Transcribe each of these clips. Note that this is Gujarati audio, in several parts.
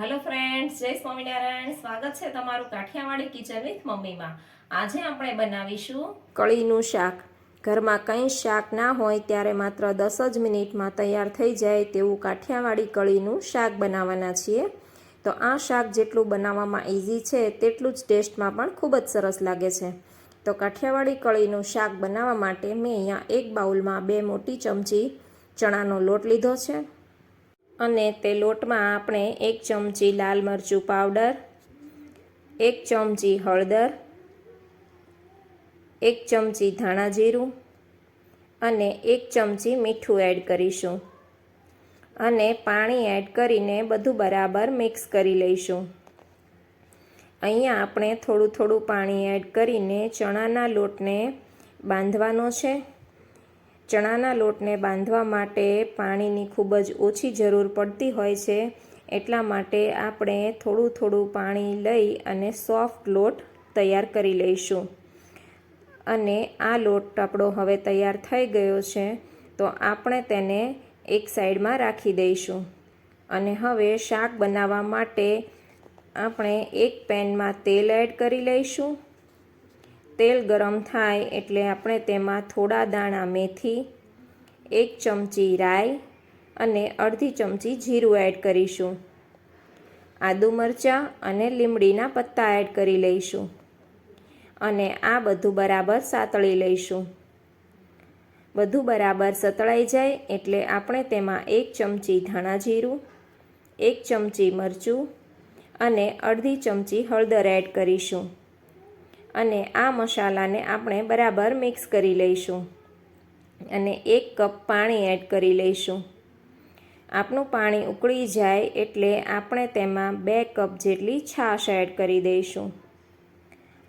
હેલો ફ્રેન્ડ્સ જય સ્વામિનારાયણ. સ્વાગત છે તમારું કાઠિયાવાડી કિચન વિથ મમ્મીમાં. આજે આપણે બનાવીશું કળીનું શાક. ઘરમાં કંઈ શાક ના હોય ત્યારે માત્ર દસ જ મિનિટમાં તૈયાર થઈ જાય તેવું કાઠિયાવાડી કળીનું શાક બનાવવાના છીએ. તો આ શાક જેટલું બનાવવામાં ઇઝી છે તેટલું જ ટેસ્ટમાં પણ ખૂબ જ સરસ લાગે છે. તો કાઠિયાવાડી કળીનું શાક બનાવવા માટે મેં અહીંયા એક બાઉલમાં બે મોટી ચમચી ચણાનો લોટ લીધો છે. અને તે લોટમાં આપણે એક ચમચી લાલ મરચું પાવડર, એક ચમચી હળદર, એક ચમચી ધાણા જીરું અને એક ચમચી મીઠું એડ કરીશું. અને પાણી એડ કરીને બધું બરાબર મિક્સ કરી લઈશું. અહીંયા આપણે થોડું થોડું પાણી એડ કરીને ચણાના લોટને બાંધવાનો છે. ચણાના લોટને બાંધવા માટે પાણીની ખૂબ જ ઓછી જરૂર પડતી હોય છે. એટલા માટે આપણે થોડું થોડું પાણી લઈ અને સોફ્ટ લોટ તૈયાર કરી લઈશું. અને આ લોટ આપણો હવે તૈયાર થઈ ગયો છે, તો આપણે તેને એક સાઈડમાં રાખી દઈશું. અને હવે શાક બનાવવા માટે આપણે એક પેનમાં તેલ એડ કરી લઈશું. તેલ ગરમ થાય એટલે આપણે તેમાં થોડા દાણા મેથી, એક ચમચી રાઈ અને અડધી ચમચી જીરું એડ કરીશું. આદુ મરચાં અને લીમડીના પત્તા એડ કરી લઈશું અને આ બધું બરાબર સાતળી લઈશું. બધું બરાબર સતળાઈ જાય એટલે આપણે તેમાં એક ચમચી ધાણા જીરું, એક ચમચી મરચું અને અડધી ચમચી હળદર એડ કરીશું. અને આ મસાલાને આપણે બરાબર મિક્સ કરી લઈશું. અને એક કપ પાણી એડ કરી લઈશું. આપણું પાણી ઉકળી જાય એટલે આપણે તેમાં બે કપ જેટલી છાશ એડ કરી દઈશું.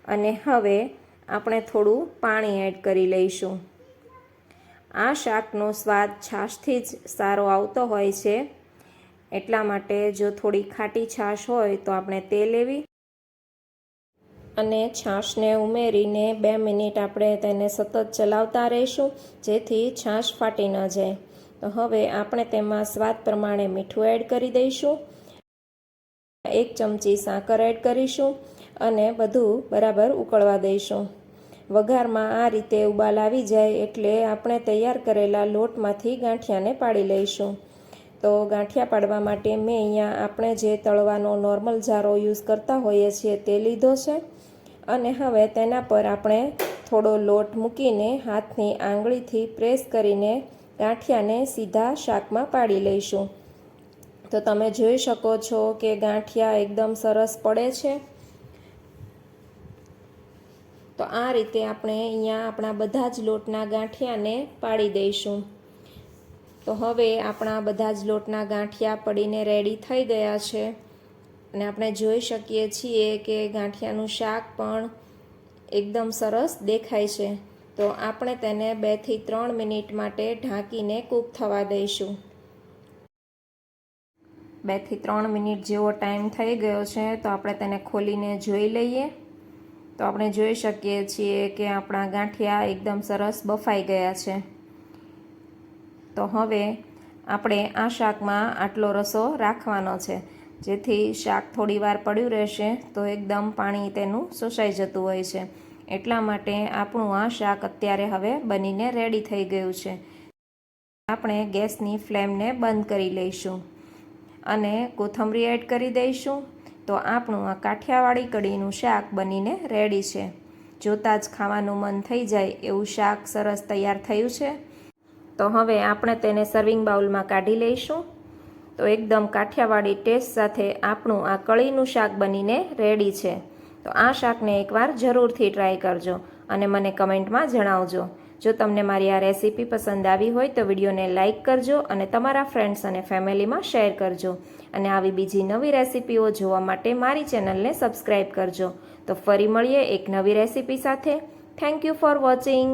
અને હવે આપણે થોડું પાણી એડ કરી લઈશું. આ શાકનો સ્વાદ છાશથી જ સારો આવતો હોય છે. એટલા માટે જો થોડી ખાટી છાશ હોય તો આપણે તે લેવી અને છાશને ઉમેરીને બે મિનિટ આપણે તેને સતત ચલાવતા રહીશું, જેથી છાશ ફાટી ન જાય. તો હવે આપણે તેમાં સ્વાદ પ્રમાણે મીઠું એડ કરી દઈશું. એક ચમચી સાકર એડ કરીશું અને બધું બરાબર ઉકળવા દઈશું. વઘારમાં આ રીતે ઉબાલ આવી જાય એટલે આપણે તૈયાર કરેલા લોટમાંથી ગાંઠિયાને પાડી લઈશું. તો ગાંઠિયા પાડવા માટે મેં અહીંયા આપણે જે તળવાનો નોર્મલ જારો યુઝ કરતા હોઈએ છીએ તે લીધો છે. અને હવે તેના પર આપણે થોડો લોટ મૂકીને હાથની આંગળીથી પ્રેસ કરીને ગાંઠિયાને સીધા શાકમાં પાડી લઈશું. તો તમે જોઈ શકો છો કે ગાંઠિયા એકદમ સરસ પડે છે. તો આ રીતે આપણે અહીંયા આપણા બધા જ લોટના ગાંઠિયાને પાડી દઈશું. તો હવે આપણા બધા જ લોટના ગાંઠિયા પડીને રેડી થઈ ગયા છે. અને આપણે જોઈ શકીએ છીએ કે ગાંઠિયાનું શાક પણ એકદમ સરસ દેખાય છે. તો આપણે તેને બેથી ત્રણ મિનિટ માટે ઢાંકીને કૂક થવા દઈશું. બેથી ત્રણ મિનિટ જેવો ટાઈમ થઈ ગયો છે, તો આપણે તેને ખોલીને જોઈ લઈએ. તો આપણે જોઈ શકીએ છીએ કે આપણા ગાંઠિયા એકદમ સરસ બફાઈ ગયા છે. તો હવે આપણે આ શાકમાં આટલો રસો રાખવાનો છે. જેથી શાક થોડી વાર પડ્યું રહેશે તો એકદમ પાણી તેનું શોષાઈ જતું હોય છે. એટલા માટે આપણું આ શાક અત્યારે હવે બનીને રેડી થઈ ગયું છે. આપણે ગેસની ફ્લેમને બંધ કરી લઈશું અને કોથમરી એડ કરી દઈશું. તો આપણું આ કાઠિયાવાડી કઢીનું શાક બનીને રેડી છે. જોતાં જ ખાવાનું મન થઈ જાય એવું શાક સરસ તૈયાર થયું છે. તો હવે આપણે તેને સર્વિંગ બાઉલમાં કાઢી લઈશું. તો એકદમ કાઠિયાવાડી ટેસ્ટ સાથે આપણું આ કળીનું શાક બનીને રેડી છે. તો આ શાકને એકવાર જરૂરથી ટ્રાય કરજો અને મને કમેન્ટમાં જણાવજો. જો તમને મારી આ રેસીપી પસંદ આવી હોય તો વિડીયોને લાઇક કરજો અને તમારા ફ્રેન્ડ્સ અને ફેમિલીમાં શેર કરજો. અને આવી બીજી નવી રેસીપીઓ જોવા માટે મારી ચેનલને સબસ્ક્રાઈબ કરજો. તો ફરી મળીએ એક નવી રેસીપી સાથે. Thank you for watching